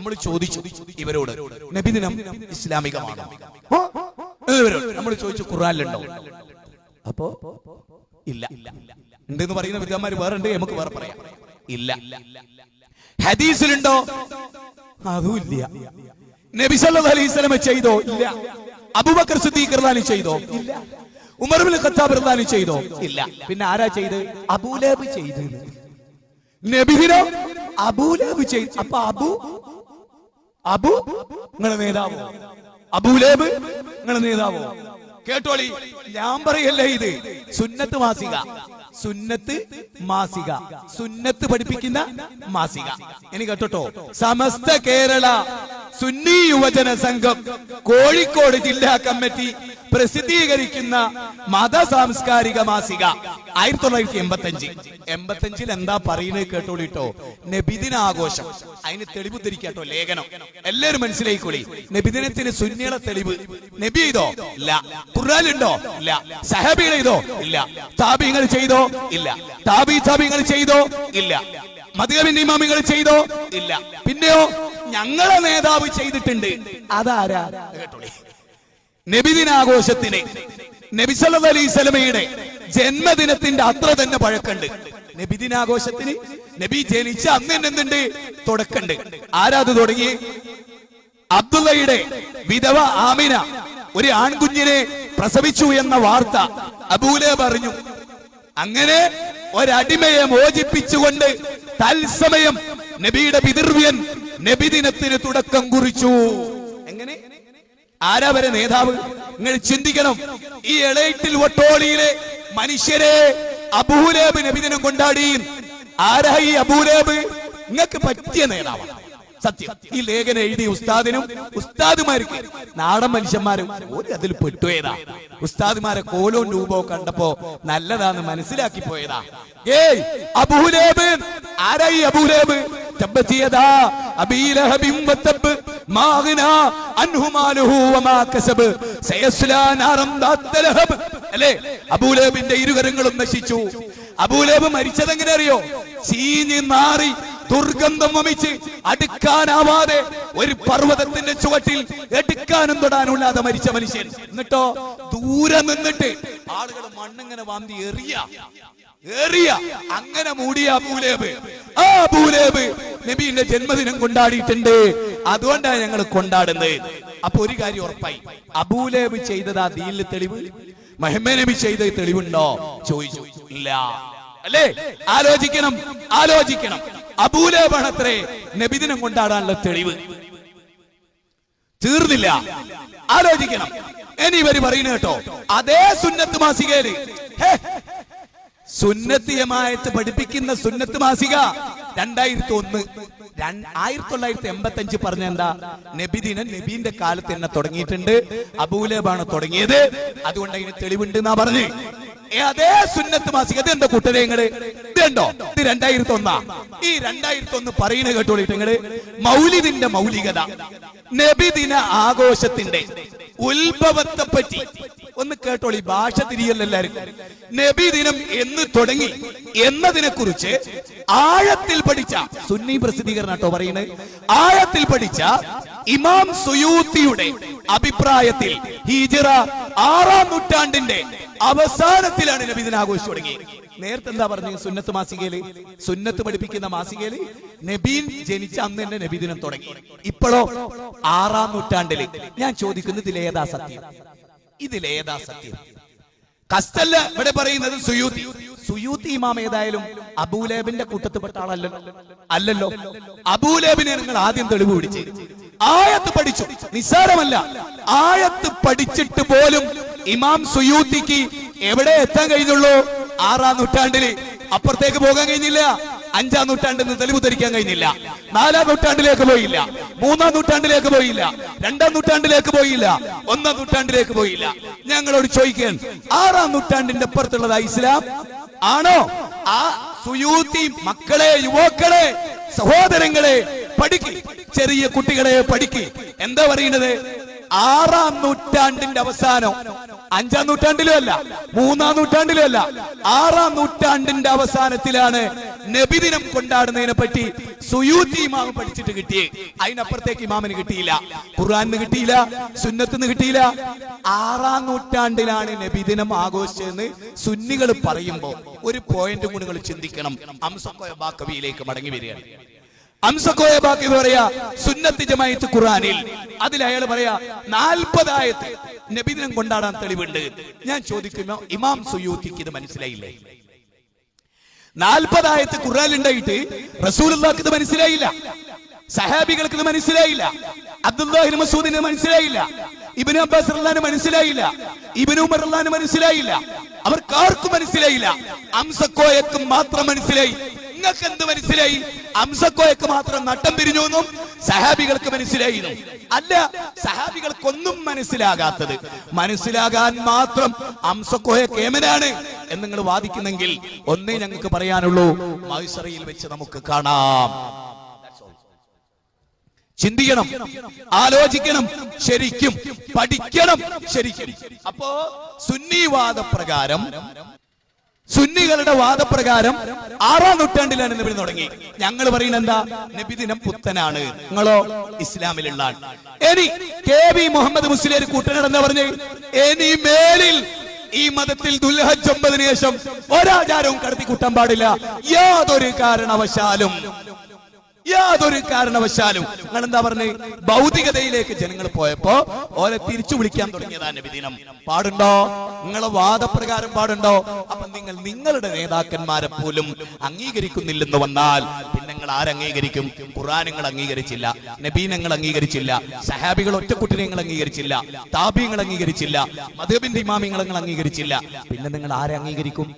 നമ്മൾ ചോദിച്ചു ഇവരോട് നബിദിനം ഇസ്ലാമികമാണ്? ഇവരോട് നമ്മൾ ചോദിച്ചു ഖുറാനിലുണ്ടോ അപ്പോ ഇല്ല. ഉണ്ടെന്ന് പറയുന്ന വിദ്യാന്മാർ വേറെ ഉണ്ട് നമുക്ക് വേറെ പറയാം. ഇല്ല. ഹദീസിലുണ്ടോ? അതും ഇല്ല നബി സല്ലല്ലാഹു അലൈഹി വസല്ലം ചെയ്തോ? ഇല്ല. അബൂബക്കർ സിദ്ദീഖ് റളിയല്ലാഹു ചെയ്തോ? ഇല്ല. ഉമർ ഇബ്നു ഖത്താബ് റളിയല്ലാഹു ചെയ്തോ? ഇല്ല. പിന്നെ ആരാ ചെയ്ത് അബൂലഹബ് ചെയ്തു നബിദിനം അബൂലഹബ് ചെയ്തു. അപ്പൊ അബു അബു നിങ്ങളെ നേതാവോ? അബുലേബ് നിങ്ങളെ നേതാവോ? കേട്ടോളി ഞാൻ പറയല്ലേ ഇത്? സുന്നത്ത് മാസിക. സുന്നത്ത് മാസിക. സുന്നത്ത് പഠിപ്പിക്കുന്ന മാസിക. ഇനി കേട്ടോട്ടോ? സമസ്ത കേരള. സുന്നി യുവജന സംഘം കോഴിക്കോട് ജില്ലാ കമ്മിറ്റി പ്രസിദ്ധീകരിക്കുന്ന മത സാംസ്കാരിക മാസിക ആയിരത്തി തൊള്ളായിരത്തി എൺപത്തി അഞ്ച് എൺപത്തി അഞ്ചിൽ എന്താ പറയുന്നത് കേട്ടോളിട്ടോ നബിദിനാഘോഷം അതിന് തെളിവ് തിരിക്കാട്ടോ ലേഖനം. എല്ലാവരും മനസ്സിലായിക്കോളി. നബിദിനത്തിന് സുന്നിയുടെ തെളിവ്. നബി ചെയ്തോ? ഇല്ല. ഖുർആാനുണ്ടോ ഇല്ല. സഹബികൾ ചെയ്തോ? ഇല്ല. താബിങ്ങൾ ചെയ്തോ? ഇല്ല. താബി താബിങ്ങൾ ചെയ്തോ? ഇല്ല. മധുകവിന്റെ ഇമാമികൾ ചെയ്തോ? ഇല്ല. പിന്നെയോ? ഞങ്ങളെ നേതാവ് ചെയ്തിട്ടുണ്ട്. അതാരാ? കേട്ടോളി. നബിദിനാഘോഷത്തിന് നബി സല്ലല്ലാഹു അലൈഹി സ്വലമയുടെ ജന്മദിനത്തിന്റെ അത്ര തന്നെ പഴക്കണ്ട്. നബിദിനാഘോഷത്തിന് നബി ജനിച്ച അന്ന് തന്നെ എന്തുണ്ട്? തുടക്കണ്ട്. ആരാത് തുടങ്ങി അബ്ദുള്ളയുടെ വിധവ ആമിന ഒരു ആൺകുഞ്ഞിനെ പ്രസവിച്ചു എന്ന വാർത്ത അബൂലെ പറഞ്ഞു. അങ്ങനെ ഒരടിമയെ മോചിപ്പിച്ചുകൊണ്ട് തത്സമയം നബിയുടെ പിതൃവ്യൻ നബിദിനത്തിന് തുടക്കം കുറിച്ചു. എങ്ങനെ? ആരാ വരെ നേതാവ്? നിങ്ങൾ ചിന്തിക്കണം. ഈ എളയിട്ടിൽ വട്ടോളിയിലെ മനുഷ്യരെ അബൂലേബ് നബിദിനം കൊണ്ടാടി. ആരാ ഈ അബൂലേബ്? നിങ്ങൾക്ക് പറ്റിയ നേതാവാണ്. സത്യം. ഈ ലേഖനം എഴുതിയ ഉസ്താദിനും ഉസ്താദുമാർക്ക് നാടൻ മനുഷ്യന്മാരും ഒരു അതിൽ പെട്ടുപോയതാ. ഉസ്താദുമാരെ കോലവും രൂപവും കണ്ടപ്പോ നല്ലതാന്ന് മനസ്സിലാക്കി പോയതാ. ഏയ് അബൂലേബ്. ആരായി അബൂലേബ്? അല്ലേ? അബൂലഹബിന്റെ ഇരുകരങ്ങളും നശിച്ചു. അബൂലഹബ് മരിച്ചത് എങ്ങനെ അറിയോ? ചീഞ്ഞ് മാറി ദുർഗന്ധം വമിച്ച് അടുക്കാനാവാതെ ഒരു പർവതത്തിന്റെ ചുവട്ടിൽ എടുക്കാനും തൊടാനുമില്ലാതെ മരിച്ച മനുഷ്യൻ. എന്നിട്ടോ? ദൂരെ നിന്നിട്ട് ആളുകൾ മണ്ണിങ്ങനെ വാന്തി എറിയ. എറിയ. അങ്ങനെ മൂടിയ ഭൂലേബ് ആ ഭൂലേബ് നബീന്റെ ജന്മദിനം കൊണ്ടാടിയിട്ടുണ്ട്. അതുകൊണ്ടാണ് ഞങ്ങൾ കൊണ്ടാടുന്നത്. അപ്പൊ ഒരു കാര്യം ഉറപ്പായി. അബൂലേബ് ചെയ്തത് ആ ദീനിൽ തെളിവ്? മഹമ്മനബി ചെയ്ത തെളിവുണ്ടോ? ചോദിച്ചു. ഇല്ല. അല്ലേ? ആലോചിക്കണം. ആലോചിക്കണം. അബൂലേബാണ് അത്രേ നബിദിനം കൊണ്ടാടാനുള്ള തെളിവ്. തീർന്നില്ല. ആലോചിക്കണം. ഇനി ഇവർ പറയുന്നത് കേട്ടോ. അതേ സുന്നത്ത് മാസികയിൽ. സുന്നത്ത് പഠിപ്പിക്കുന്ന സുന്നത്ത് മാസിക രണ്ടായിരത്തി ഒന്ന് ആയിരത്തി തൊള്ളായിരത്തി എൺപത്തി അഞ്ച് പറഞ്ഞ എന്താ നബിദിനൻ നബീന്റെ കാലത്ത് തന്നെ തുടങ്ങിയിട്ടുണ്ട്. അബൂലേബാണ് തുടങ്ങിയത്. അതുകൊണ്ട് അതിന് തെളിവുണ്ട് എന്നാ പറഞ്ഞു അതേ സുന്നത്ത് മാസിക. ഇത് എന്താ കൂട്ടരെ നിങ്ങൾ? ഇതുണ്ടോ? ഇത് രണ്ടായിരത്തി ഒന്നാ ഈ രണ്ടായിരത്തി ഒന്ന് പറയുന്നത് കേട്ടോളിട്ട് നിങ്ങൾ. മൗലിദിന്റെ മൗലികത. നബിദിന ആഘോഷത്തിന്റെ. ഉത്ഭവത്തെ പറ്റി. ഒന്ന് കേട്ടോളി ഭാഷ തിരിയല്ല നബി ദിനം എന്ന് തുടങ്ങി എന്നതിനെ കുറിച്ച് ആഴത്തിൽ പഠിച്ച സുന്നി പ്രസിദ്ധീകരണം കേട്ടോ പറയുന്നത്. ആഴത്തിൽ പഠിച്ച ഇമാം സുയൂത്തിയുടെ അഭിപ്രായത്തിൽ ഹിജറ ആറാം നൂറ്റാണ്ടിന്റെ അവസാനത്തിലാണ് നബിദിന ആഘോഷിച്ചു തുടങ്ങി. നേരത്തെ എന്താ പറഞ്ഞു? സുന്നത്ത് മാസികയിൽ സുന്നത്ത് പഠിപ്പിക്കുന്ന മാസികയിൽ നബീൻ ജനിച്ച അന്ന് തന്നെ നബിദിനം തുടങ്ങി. ഇപ്പോഴോ ആറാം നൂറ്റാണ്ടിൽ. ഞാൻ ചോദിക്കുന്നത് ഇതിലേതാ സത്യം? ഇതിലേതാ സത്യം? കസ്റ്റല്ല ഇവിടെ പറയുന്നത് സുയൂത്തി സുയൂത്തി ഇമാം ഏതായാലും അബൂലേബിന്റെ കൂട്ടത്തിൽപ്പെട്ട ആളല്ലല്ലോ അല്ലല്ലോ. അബൂലേബിനെ നിങ്ങൾ ആദ്യം തെളിവ് പിടിച്ച്. ആയത്ത് പഠിച്ചു. നിസ്സാരമല്ല. ആയത്ത് പഠിച്ചിട്ട് പോലും ഇമാം സുയൂത്തിക്ക് എവിടെ എത്താൻ കഴിഞ്ഞുള്ളൂ? ആറാം നൂറ്റാണ്ടിൽ അപ്പുറത്തേക്ക് പോകാൻ കഴിഞ്ഞില്ല. അഞ്ചാം നൂറ്റാണ്ടിൽ നിന്ന് തെളിവ് ധരിക്കാൻ കഴിഞ്ഞില്ല. നാലാം നൂറ്റാണ്ടിലേക്ക് പോയില്ല. മൂന്നാം നൂറ്റാണ്ടിലേക്ക് പോയില്ല. രണ്ടാം നൂറ്റാണ്ടിലേക്ക് പോയില്ല. ഒന്നാം നൂറ്റാണ്ടിലേക്ക് പോയില്ല. ഞങ്ങളോട് ചോദിക്കാൻ ആറാം നൂറ്റാണ്ടിന്റെ അപ്പുറത്തുള്ളതാ ഇസ്ലാം? ആണോ? ആ സുയൂത്തി മക്കളെ യുവാക്കളെ സഹോദരങ്ങളെ പഠിക്ക്. ചെറിയ കുട്ടികളെ പഠിക്ക്. എന്താ പറയുന്നത്? ആറാം നൂറ്റാണ്ടിന്റെ അവസാനം അഞ്ചാം നൂറ്റാണ്ടിലും അല്ല മൂന്നാം നൂറ്റാണ്ടിലും അല്ല ആറാം നൂറ്റാണ്ടിന്റെ അവസാനത്തിലാണ് നബിദിനം കൊണ്ടാടുന്നതിനെ പറ്റി സുയൂത്തി ഇമാം പഠിച്ചിട്ട് കിട്ടിയേ. അതിനപ്പുറത്തേക്ക് ഇമാമിന് കിട്ടിയില്ല. ഖുർആാനിന് കിട്ടിയില്ല സുന്നത്തിന് കിട്ടിയില്ല. ആറാം നൂറ്റാണ്ടിലാണ് നബിദിനം ആഘോഷിച്ചതെന്ന് സുന്നികൾ പറയുമ്പോൾ ഒരു പോയിന്റ് കൂടി നിങ്ങൾ ചിന്തിക്കണം. അംസക്കോയ മടങ്ങി വരികയാണ്. അംസക്കോയ ബാക്കി പറയാ സുന്നത്തി ജമായത്ത് ഖുറാനിൽ അതിൽ അയാൾ പറയാ നാൽപ്പതായത്ത് നബിദിനം കൊണ്ടാടാൻ തെളിവുണ്ട്. ഞാൻ ചോദിക്കുന്നു ഇമാം സുയൂത്തിക്ക് ഇത് മനസ്സിലായില്ലേ? നാൽപ്പതായത്ത് ഖുറാൻ ഉണ്ടായിട്ട് റസൂലുള്ളാഹിക്ക് ഇത് മനസ്സിലായില്ല. സഹാബികൾക്ക് ഇത് മനസ്സിലായില്ല. അബ്ദുല്ലാഹി മസൂദിന് മനസ്സിലായില്ല. ഇബിന് അബ്ബാസ് റഹ്ലാന് മനസ്സിലായില്ല. ഇബിന് ഉമർ റഹ്ലാന് മനസ്സിലായില്ല. അവർക്ക് ആർക്കും മനസ്സിലായില്ല. അംസക്കോയക്കും മാത്രം മനസ്സിലായി. നിങ്ങൾക്ക് എന്ത് മനസ്സിലായി? അംസക്കോയക്ക് മാത്രം നട്ടം പിരിഞ്ഞു എന്നും സഹാബികൾക്ക് മനസ്സിലായി. അല്ല സഹാബികൾക്കൊന്നും മനസ്സിലാകാത്തത്. മനസ്സിലാകാൻ മാത്രം അംസക്കോയ കേമനാണ് എന്ന് നിങ്ങൾ വാദിക്കുന്നെങ്കിൽ ഒന്നേ ഞങ്ങൾക്ക് പറയാനുള്ളൂ മൈസറയിൽ വെച്ച് നമുക്ക് കാണാം. ചിന്തിക്കണം ആലോചിക്കണം ശരിക്കും പഠിക്കണം ശരിക്കും. അപ്പോ സുന്നിവാദ പ്രകാരം സുന്നികളുടെ വാദപ്രകാരം ആറാം നൂറ്റാണ്ടിലാണ് നബി തുടങ്ങി. ഞങ്ങൾ പറയുന്നത് എന്താ? നബിദിനം പുത്തനാണ്. നിങ്ങളോ ഇസ്ലാമിലുള്ള ഇനി കെ വി മുഹമ്മദ് മുസ്ലിം കൂട്ടനടന്ന് പറഞ്ഞ്? ഇനി മേലിൽ ഈ മതത്തിൽ ദുൽഹജ് ഒമ്പതിനു ശേഷം ഒരാചാരവും കടത്തി കൂട്ടാൻ പാടില്ല. യാതൊരു കാരണവശാലും യാതൊരു കാരണവശാലും നിങ്ങൾ എന്താ പറഞ്ഞ്? ഭൗതികതയിലേക്ക് ജനങ്ങൾ പോയപ്പോ ഓരെ തിരിച്ചു വിളിക്കാൻ തുടങ്ങിയതാ നബിദിനം. പാടുണ്ടോ? നിങ്ങളെ വാദപ്രകാരം പാടുണ്ടോ? അപ്പൊ നിങ്ങൾ നിങ്ങളുടെ നേതാക്കന്മാരെ പോലും അംഗീകരിക്കുന്നില്ലെന്ന് വന്നാൽ പിന്നെ നിങ്ങൾ ആരംഗീകരിക്കും ഖുറാൻ നിങ്ങൾ അംഗീകരിച്ചില്ല നബീനങ്ങൾ അംഗീകരിച്ചില്ല സഹാബികൾ ഒറ്റക്കുട്ടിനെ നിങ്ങൾ അംഗീകരിച്ചില്ല താബിയങ്ങൾ അംഗീകരിച്ചില്ല മധുബിന്റെ ഇമാമിങ്ങൾ നിങ്ങൾ അംഗീകരിച്ചില്ല. പിന്നെ നിങ്ങൾ ആരെ അംഗീകരിക്കും?